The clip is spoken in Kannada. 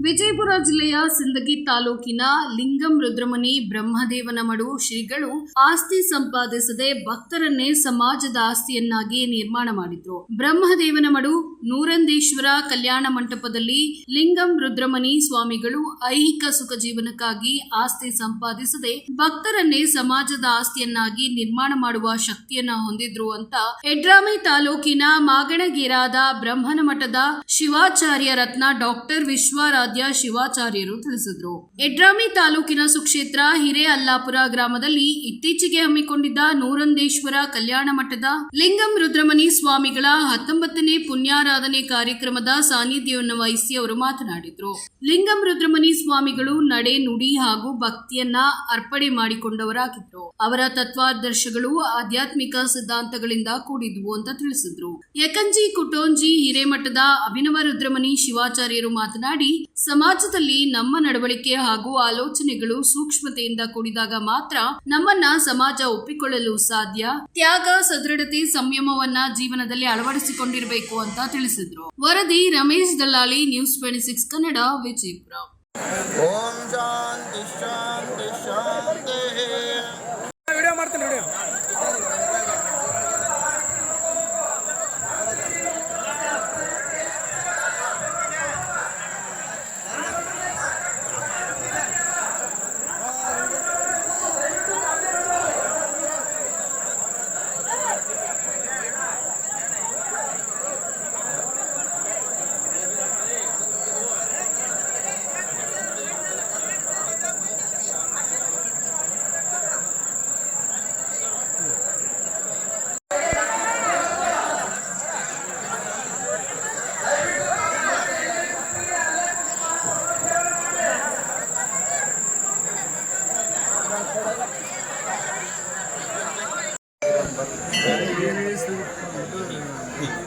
ವಿಜಯಪುರ ಜಿಲ್ಲೆಯ ಸಿಂದಗಿ ತಾಲೂಕಿನ ಲಿಂಗಂ ರುದ್ರಮುನಿ ಬ್ರಹ್ಮದೇವನ ಮಡು ಶ್ರೀಗಳು ಆಸ್ತಿ ಸಂಪಾದಿಸದೆ ಭಕ್ತರನ್ನೇ ಸಮಾಜದ ಆಸ್ತಿಯನ್ನಾಗಿ ನಿರ್ಮಾಣ ಮಾಡಿದ್ರು. ಬ್ರಹ್ಮದೇವನ ಮಡು ನೂರಂದೇಶ್ವರ ಕಲ್ಯಾಣ ಮಂಟಪದಲ್ಲಿ ಲಿಂಗಂ ರುದ್ರಮುನಿ ಸ್ವಾಮಿಗಳು ಐಹಿಕ ಸುಖ ಜೀವನಕ್ಕಾಗಿ ಆಸ್ತಿ ಸಂಪಾದಿಸದೆ ಭಕ್ತರನ್ನೇ ಸಮಾಜದ ಆಸ್ತಿಯನ್ನಾಗಿ ನಿರ್ಮಾಣ ಮಾಡುವ ಶಕ್ತಿಯನ್ನ ಹೊಂದಿದ್ರು ಅಂತ ಎಡ್ರಾಮಿ ತಾಲೂಕಿನ ಮಾಗಣಗೇರಾದ ಬ್ರಹ್ಮನ ಮಠದ ಶಿವಾಚಾರ್ಯ ರತ್ನ ಡಾಕ್ಟರ್ ವಿಶ್ವಾರಾಧ್ಯ ಶಿವಾಚಾರ್ಯರು ತಿಳಿಸಿದ್ರು. ಎಡ್ರಾಮಿ ತಾಲೂಕಿನ ಸುಕ್ಷೇತ್ರ ಹಿರೇ ಅಲ್ಲಾಪುರ ಗ್ರಾಮದಲ್ಲಿ ಇತ್ತೀಚೆಗೆ ಹಮ್ಮಿಕೊಂಡಿದ್ದ ನೂರಂದೇಶ್ವರ ಕಲ್ಯಾಣ ಮಠದ ಲಿಂಗಂ ರುದ್ರಮಣಿ ಸ್ವಾಮಿಗಳ ಹತ್ತೊಂಬತ್ತನೇ ಪುಣ್ಯಾರಾಧನೆ ಕಾರ್ಯಕ್ರಮದ ಸಾನ್ನಿಧ್ಯವನ್ನು ವಹಿಸಿ ಅವರು ಮಾತನಾಡಿದ್ರು. ಲಿಂಗಂ ರುದ್ರಮಣಿ ಸ್ವಾಮಿಗಳು ನಡೆ, ನುಡಿ ಹಾಗೂ ಭಕ್ತಿಯನ್ನ ಅರ್ಪಣೆ ಮಾಡಿಕೊಂಡವರಾಗಿದ್ರು. ಅವರ ತತ್ವಾದರ್ಶಗಳು ಆಧ್ಯಾತ್ಮಿಕ ಸಿದ್ಧಾಂತಗಳಿಂದ ಕೂಡಿದ್ವು ಅಂತ ತಿಳಿಸಿದ್ರು. ಯಕಂಜಿ ಕುಟೋಂಜಿ ಹಿರೇಮಠದ ಅಭಿನವ ರುದ್ರಮಣಿ ಶಿವಾಚಾರ್ಯರು ಮಾತನಾಡಿ ಸಮಾಜದಲ್ಲಿ ನಮ್ಮ ನಡವಳಿಕೆ ಹಾಗೂ ಆಲೋಚನೆಗಳು ಸೂಕ್ಷ್ಮತೆಯಿಂದ ಕೂಡಿದಾಗ ಮಾತ್ರ ನಮ್ಮನ್ನ ಸಮಾಜ ಒಪ್ಪಿಕೊಳ್ಳಲು ಸಾಧ್ಯ. ತ್ಯಾಗ, ಸದೃಢತೆ, ಸಂಯಮವನ್ನ ಜೀವನದಲ್ಲಿ ಅಳವಡಿಸಿಕೊಂಡಿರಬೇಕು ಅಂತ ತಿಳಿಸಿದ್ರು. ವರದಿ Ramesh Dallali, news twenty six Kannada, Vijayapura. ಓಂ ಶಾಂತಿ ಶಾಂತಿ